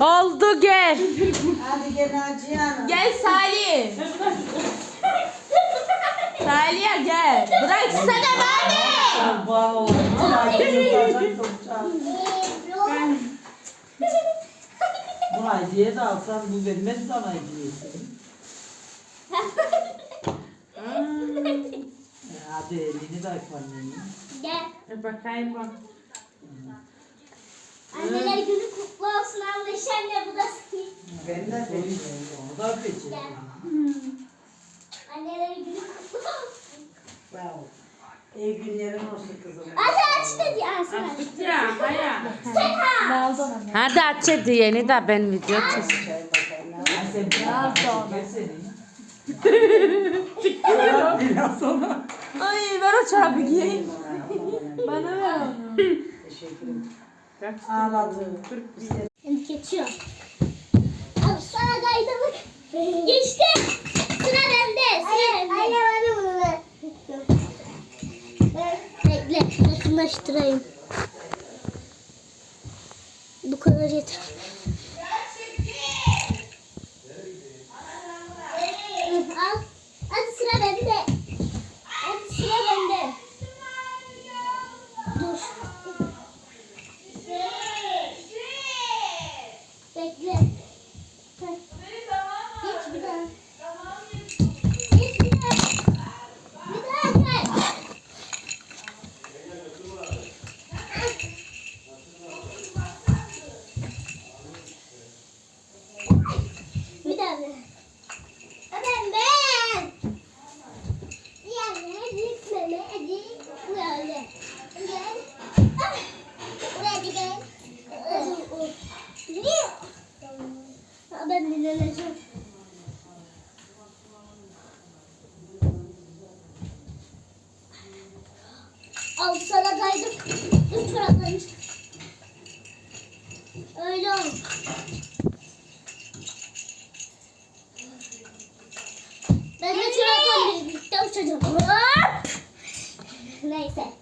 Oldu gel. Hadi gel Naciye Hanım. Gel Salih. Salih'e gel. Bırak sana bari. Wow. Bu hediye de alsan bu vermez sana hediyesi. Hadi elini de öp annenin. Gel. Bakayım bak. Anneler günü kutlu olsun abla. Şenle bu da senin. Ben de öpeyim. Onu da öpeceğim. Anneler günü kutlu olsun. Wow. İyi günlerin olsun kızım. Hadi aç dedi. Aa, sen aç. Ya hayır. Sen aç. Hadi aç hadi yeni de ben video sen biraz sonra. Biraz sonra. Ay ver o çorabı giyeyim. Bana ver onu. Teşekkür ederim. Ağladı. Şimdi geçiyor. Al sana kaydılık. Geçti. Sıra bende. Sıra bende. Anne bana bunu ver. Bekle. Yakınlaştırayım. Bu kadar yeter. Hı, Al. Hadi sıra bende. Hadi sıra bende. Dur. Bekle. Heh. Geç bir daha. Geç bir daha. Bir daha gel. Bir daha ver. Ben ben. Diğerleri gitmeme. Hadi. Böyle. Gel. Ah. Buraya bir gel. Niye? Ha, Al sana kaydım. Çoraplarını çık. Öyle. Ben de çoraplarla birlikte uçacağım. Neyse.